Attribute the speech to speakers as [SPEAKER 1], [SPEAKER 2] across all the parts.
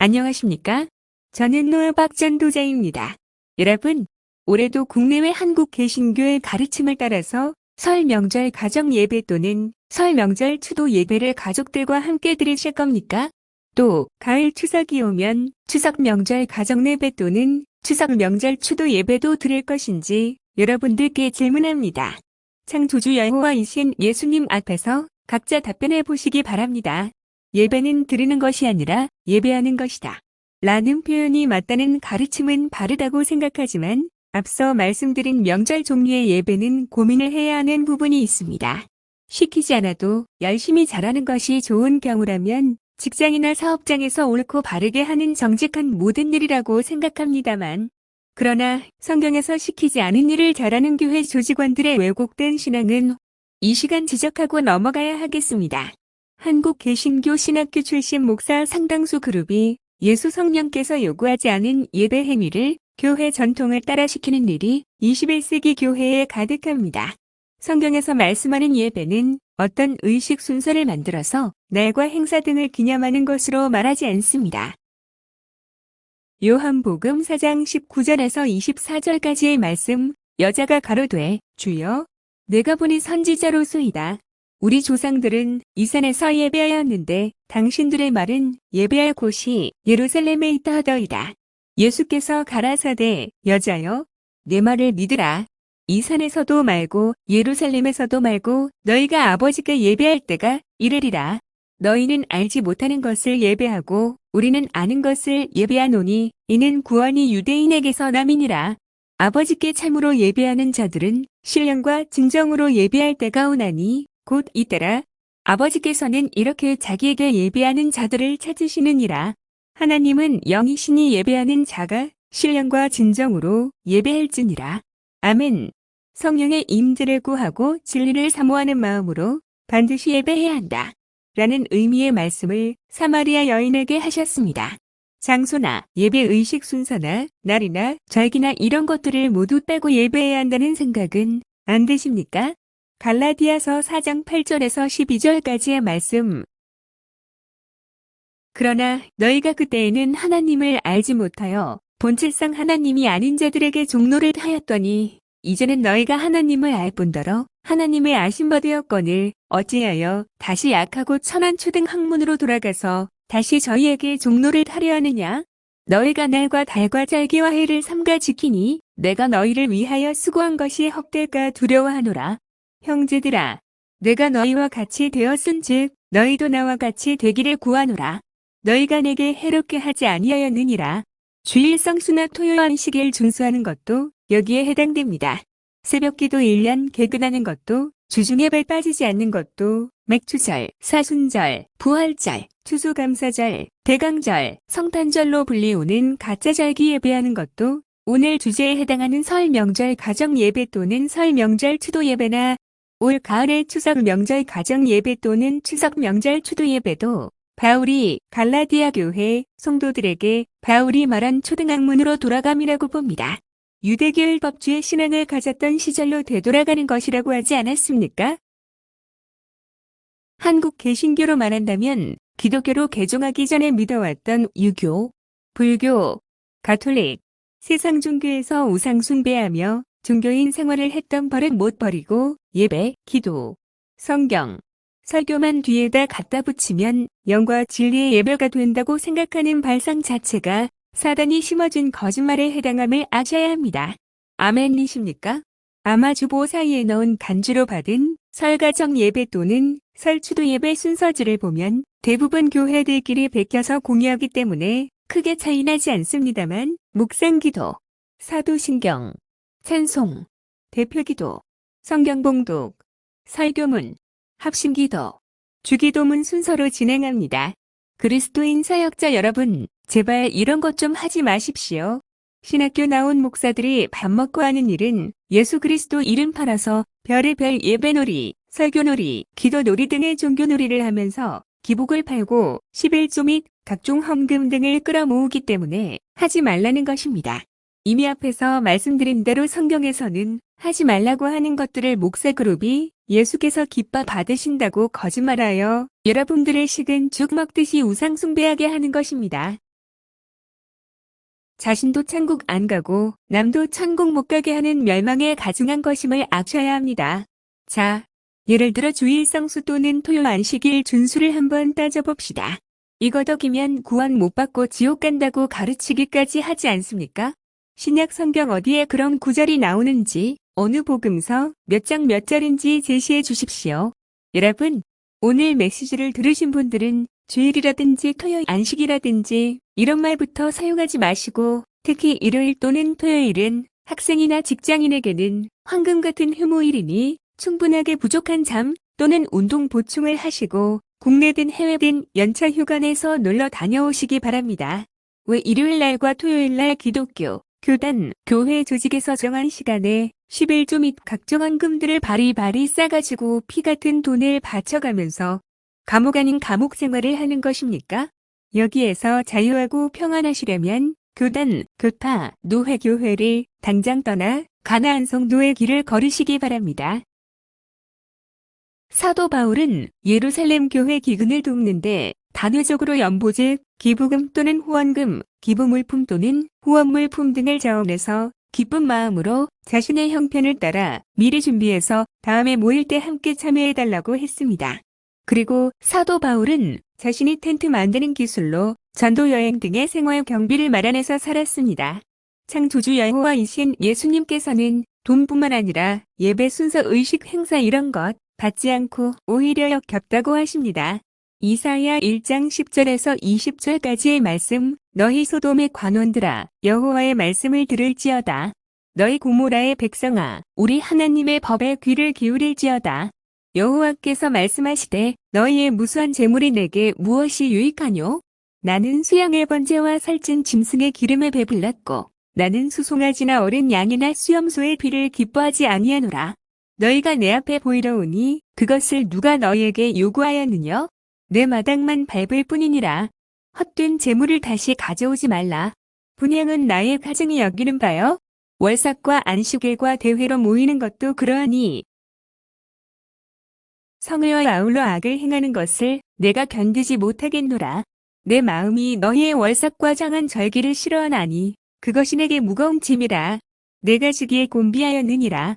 [SPEAKER 1] 안녕하십니까? 저는 노아박 전도자입니다. 여러분, 올해도 국내외 한국 개신교의 가르침을 따라서 설 명절 가정 예배 또는 설 명절 추도 예배를 가족들과 함께 드리실 겁니까? 또 가을 추석이 오면 추석 명절 가정 예배 또는 추석 명절 추도 예배도 드릴 것인지 여러분들께 질문합니다. 창조주 여호와이신 예수님 앞에서 각자 답변해 보시기 바랍니다. 예배는 드리는 것이 아니라 예배하는 것이다. 라는 표현이 맞다는 가르침은 바르다고 생각하지만 앞서 말씀드린 명절 종류의 예배는 고민을 해야 하는 부분이 있습니다. 시키지 않아도 열심히 잘하는 것이 좋은 경우라면 직장이나 사업장에서 옳고 바르게 하는 정직한 모든 일이라고 생각합니다만 그러나 성경에서 시키지 않은 일을 잘하는 교회 조직원들의 왜곡된 신앙은 이 시간 지적하고 넘어가야 하겠습니다. 한국 개신교 신학교 출신 목사 상당수 그룹이 예수 성령께서 요구하지 않은 예배 행위를 교회 전통을 따라 시키는 일이 21세기 교회에 가득합니다. 성경에서 말씀하는 예배는 어떤 의식 순서를 만들어서 날과 행사 등을 기념하는 것으로 말하지 않습니다. 요한복음 4장 19절에서 24절까지의 말씀 여자가 가로되 주여 내가 보니 선지자로소이다. 우리 조상들은 이 산에서 예배하였는데 당신들의 말은 예배할 곳이 예루살렘에 있다 하더이다. 예수께서 가라사대 여자여 내 말을 믿으라. 이 산에서도 말고 예루살렘에서도 말고 너희가 아버지께 예배할 때가 이르리라. 너희는 알지 못하는 것을 예배하고 우리는 아는 것을 예배하노니 이는 구원이 유대인에게서 남이니라. 아버지께 참으로 예배하는 자들은 신령과 진정으로 예배할 때가 오나니 곧 이때라. 아버지께서는 이렇게 자기에게 예배하는 자들을 찾으시느니라. 하나님은 영이신이 예배하는 자가 신령과 진정으로 예배할지니라. 아멘. 성령의 임재를 구하고 진리를 사모하는 마음으로 반드시 예배해야 한다. 라는 의미의 말씀을 사마리아 여인에게 하셨습니다. 장소나 예배 의식 순서나 날이나 절기나 이런 것들을 모두 빼고 예배해야 한다는 생각은 안 되십니까? 갈라디아서 4장 8절에서 12절까지의 말씀. 그러나 너희가 그때에는 하나님을 알지 못하여 본질상 하나님이 아닌 자들에게 종로를 하였더니 이제는 너희가 하나님을 알 뿐더러 하나님의 아신 바되었거늘 어찌하여 다시 약하고 천한 초등 학문으로 돌아가서 다시 저희에게 종로를 하려 하느냐? 너희가 날과 달과 절기와 해를 삼가 지키니 내가 너희를 위하여 수고한 것이 헛될까 두려워하노라. 형제들아, 내가 너희와 같이 되었은즉 너희도 나와 같이 되기를 구하노라. 너희가 내게 해롭게 하지 아니하였느니라. 주일 성수나 토요 안식일 준수하는 것도 여기에 해당됩니다. 새벽기도 1년 개근하는 것도 주중에 발 빠지지 않는 것도 맥주절, 사순절, 부활절, 추수감사절, 대강절, 성탄절로 불리우는 가짜절기 예배하는 것도 오늘 주제에 해당하는 설 명절 가정 예배 또는 설 명절 추도 예배나 올 가을의 추석 명절 가정 예배 또는 추석 명절 추도 예배도 바울이 갈라디아 교회 성도들에게 바울이 말한 초등학문으로 돌아감이라고 봅니다. 유대교일 법주의 신앙을 가졌던 시절로 되돌아가는 것이라고 하지 않았습니까? 한국 개신교로 말한다면 기독교로 개종하기 전에 믿어왔던 유교, 불교, 가톨릭, 세상 종교에서 우상 숭배하며 종교인 생활을 했던 버릇 못 버리고 예배, 기도, 성경, 설교만 뒤에다 갖다 붙이면 영과 진리의 예배가 된다고 생각하는 발상 자체가 사단이 심어준 거짓말에 해당함을 아셔야 합니다. 아멘이십니까? 아마 주보 사이에 넣은 간주로 받은 설가정 예배 또는 설추도 예배 순서지를 보면 대부분 교회들끼리 베껴서 공유하기 때문에 크게 차이 나지 않습니다만 묵상기도, 사도신경, 찬송, 대표기도, 성경봉독, 설교문, 합심기도, 주기도문 순서로 진행합니다. 그리스도인 사역자 여러분, 제발 이런 것 좀 하지 마십시오. 신학교 나온 목사들이 밥 먹고 하는 일은 예수 그리스도 이름 팔아서 별의별 예배놀이, 설교놀이, 기도놀이 등의 종교놀이를 하면서 기복을 팔고 11조 및 각종 헌금 등을 끌어모으기 때문에 하지 말라는 것입니다. 이미 앞에서 말씀드린 대로 성경에서는 하지 말라고 하는 것들을 목사 그룹이 예수께서 기뻐 받으신다고 거짓말하여 여러분들의 식은 죽 먹듯이 우상 숭배하게 하는 것입니다. 자신도 천국 안 가고 남도 천국 못 가게 하는 멸망에 가증한 것임을 아셔야 합니다. 자, 예를 들어 주일 성수 또는 토요 안식일 준수를 한번 따져봅시다. 이거 덕이면 구원 못 받고 지옥 간다고 가르치기까지 하지 않습니까? 신약 성경 어디에 그런 구절이 나오는지 어느 복음서 몇 장 몇 절인지 제시해 주십시오. 여러분, 오늘 메시지를 들으신 분들은 주일이라든지 토요일 안식이라든지 이런 말부터 사용하지 마시고 특히 일요일 또는 토요일은 학생이나 직장인에게는 황금 같은 휴무일이니 충분하게 부족한 잠 또는 운동 보충을 하시고 국내든 해외든 연차 휴가 내서 놀러 다녀오시기 바랍니다. 왜 일요일 날과 토요일 날 기독교, 교단, 교회 조직에서 정한 시간에 11조 및 각종 헌금들을 바리바리 싸가지고 피 같은 돈을 바쳐가면서 감옥 아닌 감옥 생활을 하는 것입니까? 여기에서 자유하고 평안하시려면 교단, 교파, 노회교회를 당장 떠나 가나안 성도의 길을 걸으시기 바랍니다. 사도 바울은 예루살렘 교회 기근을 돕는데 단회적으로 연보즉 기부금 또는 후원금, 기부물품 또는 후원물품 등을 자원해서 기쁜 마음으로 자신의 형편을 따라 미리 준비해서 다음에 모일 때 함께 참여해달라고 했습니다. 그리고 사도 바울은 자신이 텐트 만드는 기술로 전도 여행 등의 생활 경비를 마련해서 살았습니다. 창조주 여호와이신 예수님께서는 돈뿐만 아니라 예배 순서 의식 행사 이런 것 받지 않고 오히려 역겹다고 하십니다. 이사야 1장 10절에서 20절까지의 말씀 너희 소돔의 관원들아 여호와의 말씀을 들을지어다. 너희 고모라의 백성아 우리 하나님의 법에 귀를 기울일지어다. 여호와께서 말씀하시되 너희의 무수한 재물이 내게 무엇이 유익하뇨? 나는 수양의 번제와 살찐 짐승의 기름에 배불렀고 나는 수송아지나 어린 양이나 수염소의 피를 기뻐하지 아니하노라. 너희가 내 앞에 보이러 오니 그것을 누가 너희에게 요구하였느냐? 내 마당만 밟을 뿐이니라. 헛된 재물을 다시 가져오지 말라. 분양은 나의 가정이 여기는 바요. 월삭과 안식일과 대회로 모이는 것도 그러하니 성의와 아울러 악을 행하는 것을 내가 견디지 못하겠노라. 내 마음이 너희의 월삭과 장한 절기를 싫어하나니 그것이 내게 무거운 짐이라. 내가 주기에 곤비하였느니라.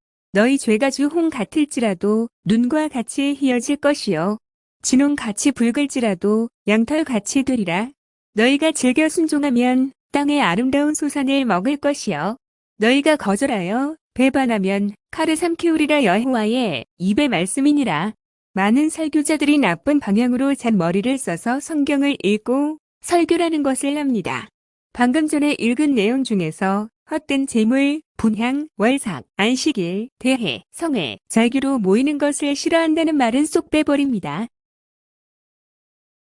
[SPEAKER 1] 너희 죄가 주홍 같을지라도 눈과 같이 희어질 것이요 진홍 같이 붉을지라도 양털 같이 되리라. 너희가 즐겨 순종하면 땅의 아름다운 소산을 먹을 것이요 너희가 거절하여 배반하면 칼을 삼키우리라 여호와의 입의 말씀이니라. 많은 설교자들이 나쁜 방향으로 잔 머리를 써서 성경을 읽고 설교라는 것을 합니다. 방금 전에 읽은 내용 중에서 헛된 재물, 분향, 월삭, 안식일, 대회, 성회, 절기로 모이는 것을 싫어한다는 말은 쏙 빼버립니다.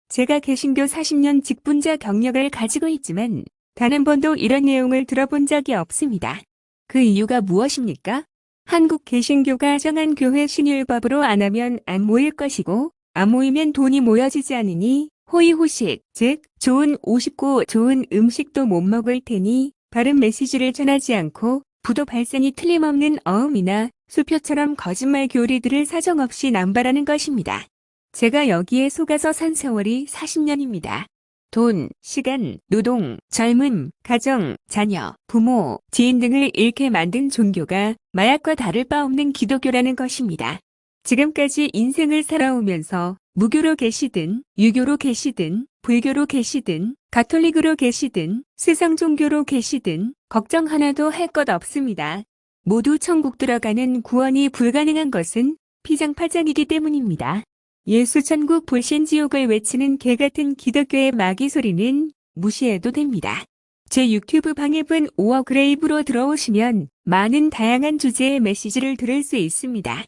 [SPEAKER 1] 제가 개신교 40년 직분자 경력을 가지고 있지만 단 한 번도 이런 내용을 들어본 적이 없습니다. 그 이유가 무엇입니까? 한국 개신교가 정한 교회 신율법으로 안 하면 안 모일 것이고 안 모이면 돈이 모여지지 않으니 호의호식, 즉 좋은 옷 입고 좋은 음식도 못 먹을 테니 바른 메시지를 전하지 않고 부도 발산이 틀림없는 어음이나 수표처럼 거짓말 교리들을 사정없이 남발하는 것입니다. 제가 여기에 속아서 산 세월이 40년입니다. 돈, 시간, 노동, 젊음, 가정, 자녀, 부모, 지인 등을 잃게 만든 종교가 마약과 다를 바 없는 기독교라는 것입니다. 지금까지 인생을 살아오면서 무교로 계시든, 유교로 계시든, 불교로 계시든, 가톨릭으로 계시든, 세상 종교로 계시든, 걱정 하나도 할 것 없습니다. 모두 천국 들어가는 구원이 불가능한 것은 피장파장이기 때문입니다. 예수 천국 불신 지옥을 외치는 개같은 기독교의 마귀 소리는 무시해도 됩니다. 제 유튜브 방앱은 5억 그레이브로 들어오시면 많은 다양한 주제의 메시지를 들을 수 있습니다.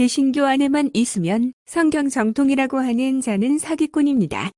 [SPEAKER 1] 개신교 안에만 있으면 성경 정통이라고 하는 자는 사기꾼입니다.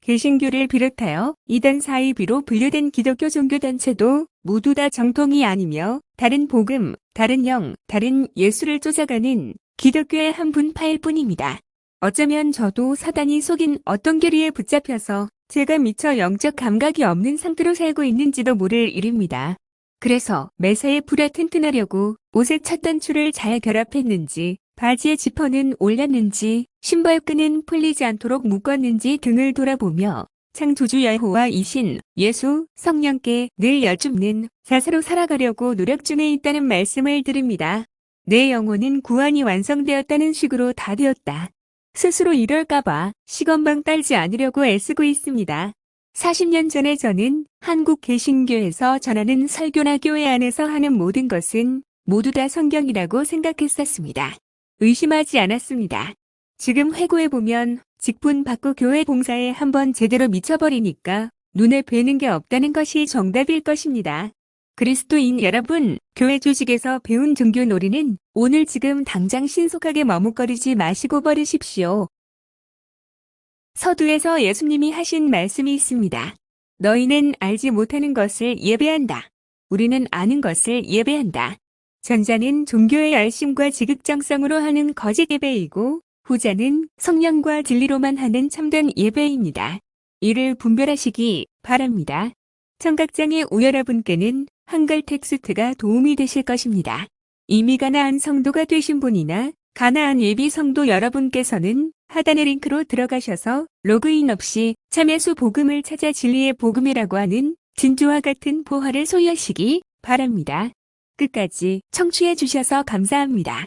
[SPEAKER 1] 개신교를 비롯하여 이단 사이비로 분류된 기독교 종교단체도 모두 다 정통이 아니며 다른 복음, 다른 영, 다른 예수를 쫓아가는 기독교의 한 분파일 뿐입니다. 어쩌면 저도 사단이 속인 어떤 교리에 붙잡혀서 제가 미처 영적 감각이 없는 상태로 살고 있는지도 모를 일입니다. 그래서 매사에 불에 튼튼하려고 옷의 첫 단추를 잘 결합했는지 바지의 지퍼는 올렸는지 신발끈은 풀리지 않도록 묶었는지 등을 돌아보며 창조주 여호와 이신 예수 성령께 늘 여쭙는 자세로 살아가려고 노력 중에 있다는 말씀을 드립니다. 내 영혼은 구원이 완성되었다는 식으로 다 되었다. 스스로 이럴까봐 시건방 딸지 않으려고 애쓰고 있습니다. 40년 전에 저는 한국 개신교에서 전하는 설교나 교회 안에서 하는 모든 것은 모두 다 성경이라고 생각했었습니다. 의심하지 않았습니다. 지금 회고해보면 직분 받고 교회 봉사에 한번 제대로 미쳐버리니까 눈에 뵈는 게 없다는 것이 정답일 것입니다. 그리스도인 여러분, 교회 조직에서 배운 종교 놀이는 오늘 지금 당장 신속하게 머뭇거리지 마시고 버리십시오. 서두에서 예수님이 하신 말씀이 있습니다. 너희는 알지 못하는 것을 예배한다. 우리는 아는 것을 예배한다. 전자는 종교의 열심과 지극정성으로 하는 거짓 예배이고 후자는 성령과 진리로만 하는 참된 예배입니다. 이를 분별하시기 바랍니다. 청각장애 우 여러분께는 한글 텍스트가 도움이 되실 것입니다. 이미 가나안 성도가 되신 분이나 가나안 예비 성도 여러분께서는 하단의 링크로 들어가셔서 로그인 없이 참여수 복음을 찾아 진리의 복음이라고 하는 진주와 같은 보화를 소유하시기 바랍니다. 끝까지 청취해 주셔서 감사합니다.